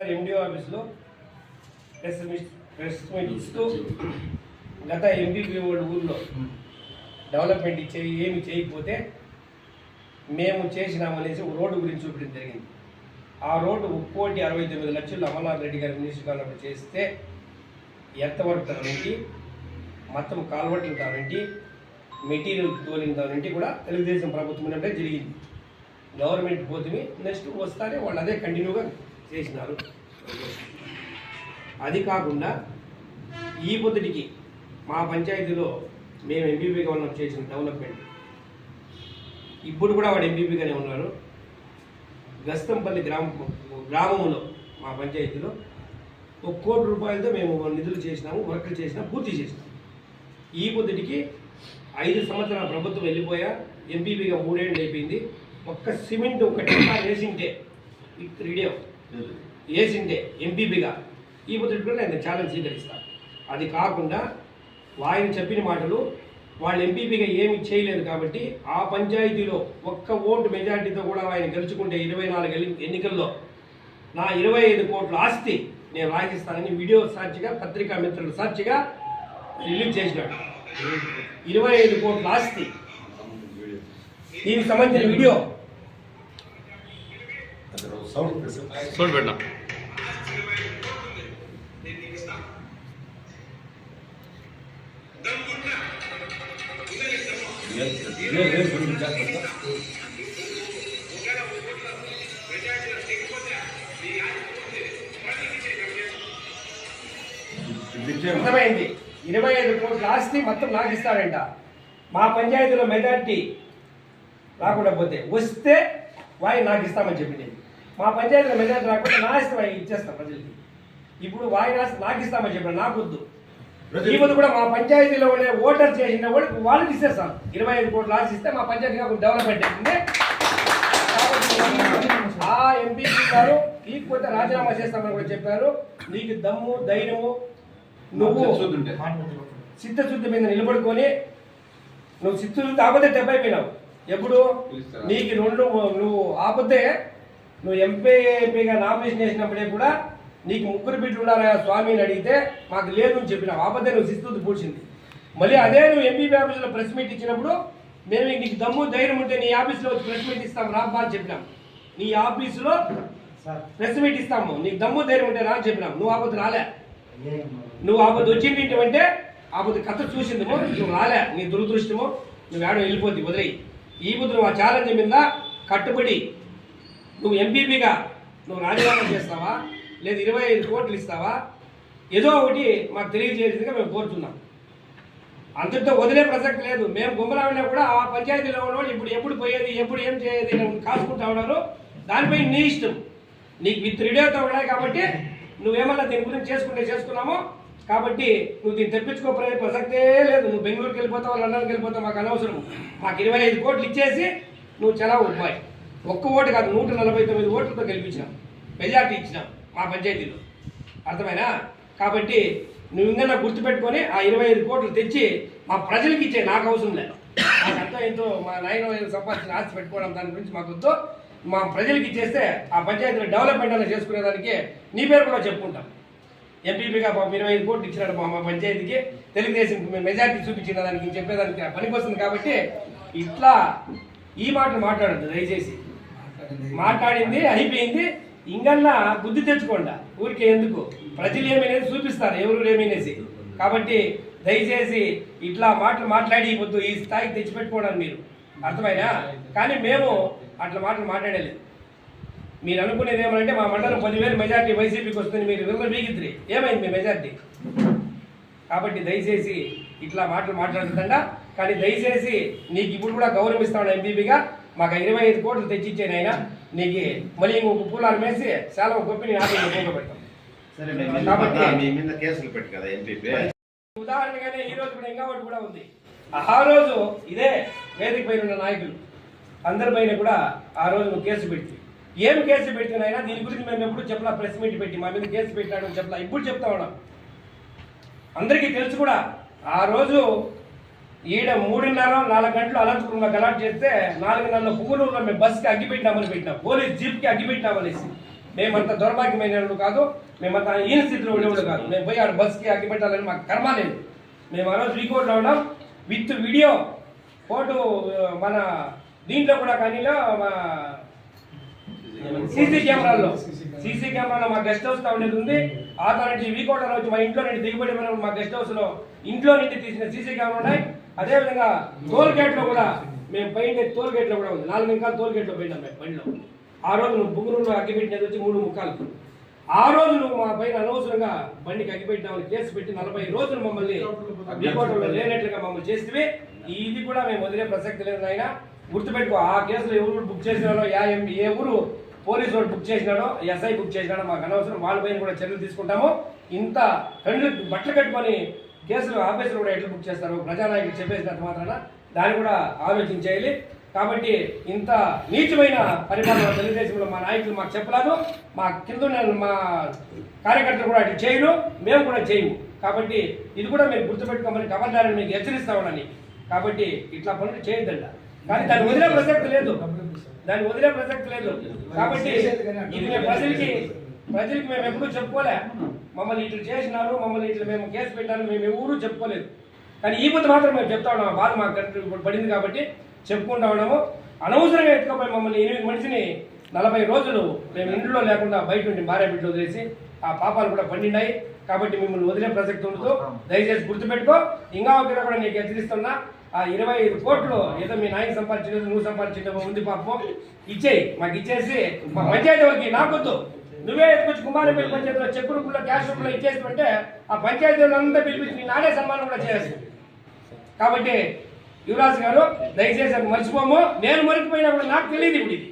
MDO ఆఫీస్లో press meet press meet ఇస్తూ గత ఎంపీపీ వాళ్ళ ఊళ్ళో డెవలప్మెంట్ ఇచ్చే ఏమి చేయకపోతే మేము చేసినామనేసి రోడ్డు గురించి చూపించడం జరిగింది. ఆ రోడ్డు కోటి అరవై తొమ్మిది లక్షలు అమర్నాథ్ రెడ్డి గారి మినిస్టర్ కాలంలో చేస్తే ఎంతవరకు తనంటి మొత్తం కాల్వట్లు తానంటి మెటీరియల్ తోలిన తానంటి కూడా తెలుగుదేశం ప్రభుత్వం ఉన్నప్పుడే జరిగింది. గవర్నమెంట్ పోతుంది నెక్స్ట్ వస్తానే వాళ్ళు అదే కంటిన్యూగా చేసినారు. అది కాకుండా ఈ పొద్దుటికి మా పంచాయతీలో మేము ఎంపీపీగా ఉన్నాం చేసిన డెవలప్మెంట్. ఇప్పుడు కూడా వాడు ఎంపీపీగానే ఉన్నారు. గస్తంపల్లి గ్రామ గ్రామంలో మా పంచాయతీలో ఒక కోటి రూపాయలతో మేము నిధులు చేసినాము వర్కులు చేసినా పూర్తి చేసినాము ఈ పొద్దుటికి ఐదు సంవత్సరాల ప్రభుత్వం వెళ్ళిపోయా ఎంపీపీగా మూడేళ్ళు అయిపోయింది. ఒక్క సిమెంట్ ఒక టెంకా వేసింటే రీడియో వేసింటే ఎంపీపీగా. ఈ పొద్దుటి కూడా నేను ఛాలెంజ్ స్వీకరిస్తాను అది కాకుండా ఆయన చెప్పిన మాటలు వాళ్ళు ఎంపీపీగా ఏమి చేయలేదు కాబట్టి ఆ పంచాయతీలో ఒక్క ఓటు మెజార్టీతో కూడా ఆయన గెలుచుకుంటే ఇరవై నాలుగు ఎన్నికల్లో నా ఇరవై ఐదు కోట్ల ఆస్తి నేను రాజిస్తానని వీడియో సాక్షిగా పత్రికా మిత్రుల సాక్షిగా రిలీజ్ చేసినాడు. ఇరవై ఐదు కోట్ల ఆస్తి. దీనికి సంబంధించిన వీడియో సౌండ్ పెట్టినా అర్థమైంది. ఇరవై ఐదు కోట్ల ఆస్తి మొత్తం నాకు ఇస్తాడంట మా పంచాయతీలో మెజార్టీ రాకుండా పోతే. వస్తే వాయి నాకు ఇస్తామని చెప్పింది మా పంచాయతీలో మెజార్టీ రాకపోతే నా ఇష్టం వాయి ఇచ్చేస్తాం ప్రజలకి. ఇప్పుడు వాయి నాకు ఇస్తామని చెప్పాడు నాకు వద్దు. ఈ పొద్దు కూడా మా పంచాయతీలో ఉండే ఓటర్ చేసిన వాళ్ళకి వాళ్ళకి ఇచ్చేస్తాం ఇరవై ఐదు కోట్ల ఆస్తి ఇస్తే మా పంచాయతీ డెవలప్మెంట్ అవుతుంది. కాబట్టి ఆ ఎంపీ గారు ఈకపోతే రాజీనామా చేస్తామని కూడా చెప్పారు. నీకు దమ్ము ధైర్యము నువ్వు చిత్తశుద్ధి మీద నిలబడుకొని నువ్వు చిత్తశుద్ధి ఆపదే దెబ్బైపోయినావు ఎప్పుడు? నీకు రెండు నువ్వు ఆపతే నువ్వు ఎంపీ ఎంపీగా నామినేషన్ చేసినప్పుడే కూడా నీకు ముగ్గురు బిడ్డలు ఉన్నారా స్వామి అని అడిగితే మాకు లేదు అని చెప్పినావు ఆపదే నువ్వు చిత్తశుద్ధి పూడ్చింది. మళ్ళీ అదే నువ్వు ఎంపీ ఆఫీసులో ప్రెస్ మీట్ ఇచ్చినప్పుడు మేము నీకు దమ్ము ధైర్యం ఉంటే నీ ఆఫీసులో వచ్చి ప్రెస్ మీట్ ఇస్తాం రాబ్బా అని చెప్పినాం. నీ ఆఫీసులో ప్రెస్ మీట్ ఇస్తాము. నీకు దమ్ము ధైర్యం ఉంటే రా అని చెప్పినాం. నువ్వు ఆపద రాలే. నువ్వు ఆపద వచ్చింది అంటే ఆపద కథ చూసిందేమో నువ్వు రాలే. నీ దురదృష్టమో. నువ్వు ఆడ వెళ్ళిపోద్ది వదిలేయి. ఈ ముందు నువ్వు ఆ ఛాలెంజ్ మీద కట్టుబడి నువ్వు ఎంపీపీగా నువ్వు రాజీనామా చేస్తావా? లేదు ఇరవై ఐదు కోట్లు ఇస్తావా? ఏదో ఒకటి మాకు తెలియజేసిందిగా మేము కోరుతున్నాం. అంతటితో వదిలే ప్రసక్తి లేదు. మేము గుమ్మరావిలో కూడా ఆ పంచాయతీలో ఉన్నవాళ్ళు ఇప్పుడు ఎప్పుడు పోయేది ఎప్పుడు ఏం చేయేది అని కాసుకుంటా ఉన్నారు. దానిపై నీ ఇష్టం. నీకు విత్ రిడియోతో ఉన్నాయి కాబట్టి నువ్వేమన్నా దీని గురించి చేసుకుంటే చేసుకున్నామో కాబట్టి నువ్వు దీన్ని తెప్పించుకోపోయే ప్రసక్తే లేదు. నువ్వు బెంగళూరుకి వెళ్ళిపోతావు లండన్కి వెళ్ళిపోతావు మాకు అనవసరం. మాకు ఇరవై ఐదు కోట్లు ఇచ్చేసి నువ్వు చాలా ఉపాయి ఒక్క ఓటు కాదు నూట నలభై తొమ్మిది ఓట్లతో గెలిపించినాం. మెజార్టీ ఇచ్చినాం మా పంచాయతీలో. అర్థమైనా? కాబట్టి నువ్వు ఇంకా గుర్తుపెట్టుకొని ఆ ఇరవై ఐదు కోట్లు తెచ్చి మా ప్రజలకు ఇచ్చే నాకు అవసరం లేదు. నాకు అంతా ఎంతో మా నాయన సంపాదించిన ఆస్తి పెట్టుకోవడం దాని గురించి మాకు వద్దు. మా ప్రజలకి ఇచ్చేస్తే ఆ పంచాయతీలో డెవలప్మెంట్ అనేది చేసుకునేదానికి నీ పేరు కూడా చెప్పుకుంటాం. ఎంపీపీగా పాపం ఇరవై ఐదు కోట్లు ఇచ్చినాడు మా పంచాయతీకి. తెలుగుదేశం మెజార్టీ చూపించిన దానికి చెప్పేదానికి పనికొస్తుంది కాబట్టి ఇట్లా ఈ మాటలు మాట్లాడద్దు దయచేసి. మాట్లాడింది అయిపోయింది. ఇంకన్నా బుద్ధి తెచ్చుకోండి. ఊరికే ఎందుకు? ప్రజలు ఏమైనా చూపిస్తారు ఎవరు ఏమైనసి కాబట్టి దయచేసి ఇట్లా మాటలు మాట్లాడి ఈ స్థాయికి తెచ్చిపెట్టుకోవడం మీరు. అర్థమైనా కానీ మేము అట్లా మాటలు మాట్లాడలేదు. మీరు అనుకునేది ఏమంటే మా మండలం పదివేలు మెజార్టీ వైసీపీకి వస్తుంది మీరు విల్ల వీగిద్రి ఏమైంది మీ మెజార్టీ? కాబట్టి దయచేసి ఇట్లా మాటలు మాట్లాడుతుందా కానీ దయచేసి నీకు ఇప్పుడు కూడా గౌరవిస్తాను ఎంపీపీగా. మాకు ఇరవై ఐదు కోట్లు తెచ్చిచ్చాను ఆయన నీకు మళ్ళీ ఇంకొక పూలాలు వేసి చాలా గొప్ప ఉపయోగపెడతాం. ఉదాహరణగానే ఈ రోజు కూడా ఇంకా ఒకటి కూడా ఉంది. ఆ రోజు ఇదే వేదిక పైన ఉన్న నాయకులు. అందరి పైన కూడా ఆ రోజు నువ్వు కేసు పెట్టి. ఏం కేసు పెట్టినైనా దీని గురించి మేము ఎప్పుడు చెప్పలా ప్రెస్ మీట్ పెట్టి మా మీద కేసు పెట్టాడని చెప్పలా ఇప్పుడు చెప్తా ఉన్నాం. అందరికీ తెలుసు కూడా ఆ రోజు ఈడ మూడున్నర నాలుగు గంటలు అనంతపురంలో గలాట్ చేస్తే నాలుగున్నర పువ్వులూరులో మేము బస్కి అగ్గిపెట్టినామని పెట్టినాం. పోలీస్ జీప్కి అగ్గిపెట్టినామనేసి మేమంత దౌర్భాగ్యమైన కాదు మేమంత ఈయన స్థితిలో ఉండేవాళ్ళు కాదు. మేము పోయి ఆడ బస్కి అగ్గిపెట్టాలని మాకు కర్మ లేదు. మేము ఆ రోజు రీకోర్ట్లో ఉన్నాం. విత్ వీడియో ఫోటో మన దీంట్లో కూడా కానీ మా సీసీ కెమెరాల్లో. సీసీ కెమెరాలో మా గెస్ట్ హౌస్తో ఉండేది ఉంది. ఆ తర్వాత వీకోట వచ్చి మా ఇంట్లో నుండి దిగుబడి మా గెస్ట్ హౌస్లో ఇంట్లో నుండి తీసిన సీసీ కెమెరా ఉన్నాయి. అదేవిధంగా టోల్ గేట్లో కూడా మేము పైన టోల్ గేట్లో కూడా ఉంది. నాలుగు ఇంకా టోల్ గేట్లో పోయినాం మేము బండిలో. ఆ రోజు నువ్వు బుగురులో అగ్గిపెట్టినది వచ్చి మూడు ముక్కలు ఆ రోజు నువ్వు మా పైన అనవసరంగా బండికి అగ్గిపెట్టినామని కేసు పెట్టి నలభై రోజులు మమ్మల్ని వీకోటలో లేనట్లుగా మమ్మల్ని చేస్తే ఇది కూడా మేము వదిలే ప్రసక్తి లేదు ఆయన గుర్తుపెట్టుకో ఆ కేసులో ఎవరు బుక్ చేసిన యా ఏ ఊరు పోలీసు వాడు బుక్ చేసినాడో ఎస్ఐ బుక్ చేసినాడో మాకు అనవసరం. వాళ్ళపైన కూడా చర్యలు తీసుకుంటాము. ఇంత కళ్ళు బట్టలు కట్టుకొని కేసులు ఆఫీసులు కూడా ఎట్లా బుక్ చేస్తారు? ప్రజానాయకులు చెప్పేసినంత మాత్రాన దాన్ని కూడా ఆలోచించేయాలి. కాబట్టి ఇంత నీచమైన పరిపాలన తెలుగుదేశంలో మా నాయకులు మాకు చెప్పలేదు. మా కింద మా కార్యకర్తలు కూడా అటు చేయరు మేము కూడా చేయము. కాబట్టి ఇది కూడా మీరు గుర్తుపెట్టుకోమని కబర్దారని మీకు హెచ్చరిస్తా ఉన్నాను. కాబట్టి ఇట్లా పనులు చేయొద్దంట. కానీ దాన్ని వదిలే ప్రసక్తి లేదు. దాన్ని వదిలే ప్రసక్తి లేదు. కాబట్టి ఇది మేము ప్రజలకి ప్రజలకి మేము ఎప్పుడూ చెప్పుకోలే. మమ్మల్ని ఇట్లు చేసినారు మమ్మల్ని ఇట్లా మేము కేసు పెట్టాను మేము ఎవరూ చెప్పుకోలేదు. కానీ ఈ పొద్దు మాత్రం మేము చెప్తా ఉన్నాము బాధ మాకు ఇప్పుడు పడింది కాబట్టి చెప్పుకుంటా ఉన్నాము. అనవసరంగా ఎత్తుకపోయి మమ్మల్ని ఎనిమిది మనిషిని నలభై రోజులు మేము ఇంట్లో లేకుండా బయట నుండి భార్య బిడ్డలు వదిలేసి ఆ పాపాలు కూడా పండినాయి. కాబట్టి మిమ్మల్ని వదిలే ప్రసక్తి ఉండదు దయచేసి గుర్తుపెట్టుకో. ఇంకా ఒకటి కూడా నీకు హెచ్చరిస్తున్నా. ఆ ఇరవై ఐదు కోట్లు ఏదో మీ నాయన సంపాదించలేదు నువ్వు సంపాదించలేదు ఉంది పాపం. ఇచ్చేయి మాకు ఇచ్చేసి మా పంచాయతీ వాళ్ళకి నాకొద్దు. నువ్వే ఎత్తుకొచ్చి కుమారపల్లి పంచాయతీలో చెక్ రూపంలో క్యాష్ రూపుల్లో ఇచ్చేస్తుంటే ఆ పంచాయతీ వాళ్ళంతా పిలిపించి మీ నాడే సన్మానం కూడా చేయాల్సి కాబట్టి యువరాజ్ గారు దయచేసి అది మర్చిపోము. నేను మరిచిపోయినా కూడా నాకు తెలియదు ఇప్పుడు ఇది.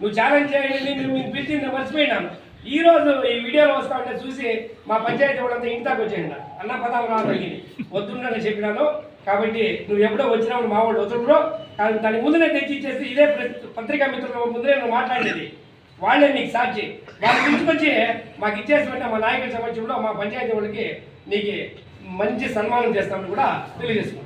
నువ్వు ఛాలెంజ్ చేయండి నువ్వు మీకు పిలిచింది మర్చిపోయినాను ఈ రోజు ఈ వీడియోలో వస్తా ఉంటే చూసి మా పంచాయతీ వాళ్ళంతా ఇంటికి వచ్చేయండి. అన్న పదాం రాదు అడిగింది వద్దుండని చెప్పినాను. కాబట్టి నువ్వు ఎప్పుడో వచ్చినప్పుడు మా వాళ్ళు వచ్చినప్పుడు కానీ దానికి ముందునే తెచ్చి ఇచ్చేసి ఇదే పత్రికా మిత్రుల ముందునే నువ్వు మాట్లాడేది. వాళ్ళే నీకు సాక్షి వాళ్ళు తీసుకొచ్చి మాకు ఇచ్చేసి మా నాయకుల సమక్షంలో మా పంచాయతీ వాళ్ళకి నీకు మంచి సన్మానం చేస్తామని కూడా తెలియజేసుకున్నాను